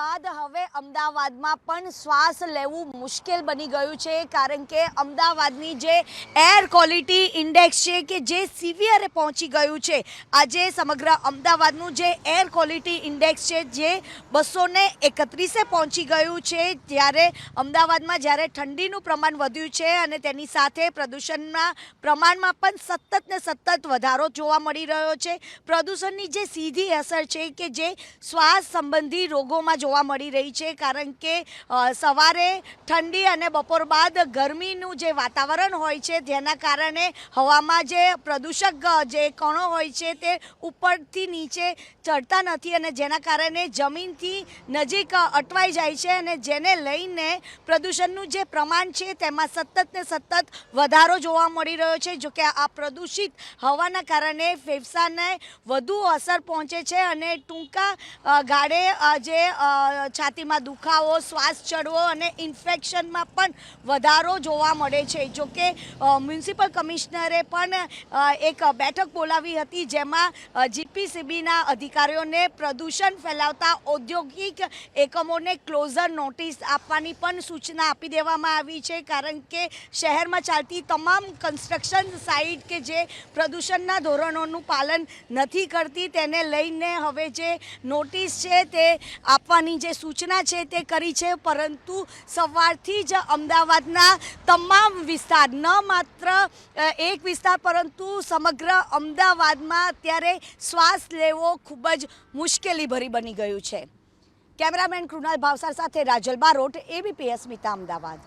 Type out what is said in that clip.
બાદ હવે અમદાવાદમાં પણ શ્વાસ લેવું મુશ્કેલ બની ગયું છે, કારણ કે અમદાવાદની જે એર ક્વોલિટી ઇન્ડેક્સ છે કે જે સિવિયરે પહોંચી ગયું છે, આજે સમગ્ર અમદાવાદનું જે એર ક્વોલિટી ઇન્ડેક્સ છે જે બસો ને એકત્રીસે પહોંચી ગયું છે ત્યારે અમદાવાદમાં જ્યારે ઠંડીનું પ્રમાણ વધ્યું છે અને તેની સાથે પ્રદૂષણના પ્રમાણમાં પણ સતત ને સતત વધારો જોવા મળી રહ્યો છે, પ્રદૂષણની જે સીધી અસર છે કે જે શ્વાસ સંબંધી રોગોમાં જોવા મળી રહી છે, કારણ કે સવારે ઠંડી અને બપોર બાદ ગરમીનું જે વાતાવરણ હોય છે, જેના કારણે હવામાં જે પ્રદૂષક જે કણો હોય છે, તે ઉપરથી નીચે ચડતા નથી અને જેના કારણે જમીનથી નજીક અટવાઈ જાય છે અને જેને લઈને પ્રદૂષણનું જે પ્રમાણ છે, તેમાં સતત ને સતત વધારો જોવા મળી રહ્યો છે, જો કે આ પ્રદૂષિત હવાના કારણે ફેફસાને વધુ અસર પહોંચે છે અને ટૂંકા ગાળે જે છાતીમાં દુખાવો, શ્વાસ ચડવો અને ઇન્ફેક્શનમાં પણ વધારો જોવા મળે છે. જો કે મ્યુનિસિપલ કમિશનરે પણ એક બેઠક બોલાવી હતી જેમાં જીપીસીબીના અધિકારીઓને પ્રદૂષણ ફેલાવતા ઔદ્યોગિક એકમોને ક્લોઝર નોટિસ આપવાની પણ સૂચના આપી દેવામાં આવી છે. કારણ કે, શહેરમાં ચાલતી તમામ કન્સ્ટ્રક્શન સાઇટ કે જે પ્રદૂષણના ધોરણોનું પાલન નથી કરતી, તેને લઈને હવે જે નોટિસ છે તે આપવાની જે સૂચના છે તે કરી છે, પરંતુ સવારથી જ અમદાવાદના તમામ વિસ્તાર, ન માત્ર એક વિસ્તાર, પરંતુ સમગ્ર અમદાવાદમાં અત્યારે શ્વાસ લેવો ખૂબ જ મુશ્કેલીભરી બની ગયું છે. કેમેરામેન કૃણાલ ભાવસાર સાથે રાજલ બારોટ એબીપીએસ મિતા અમદાવાદ.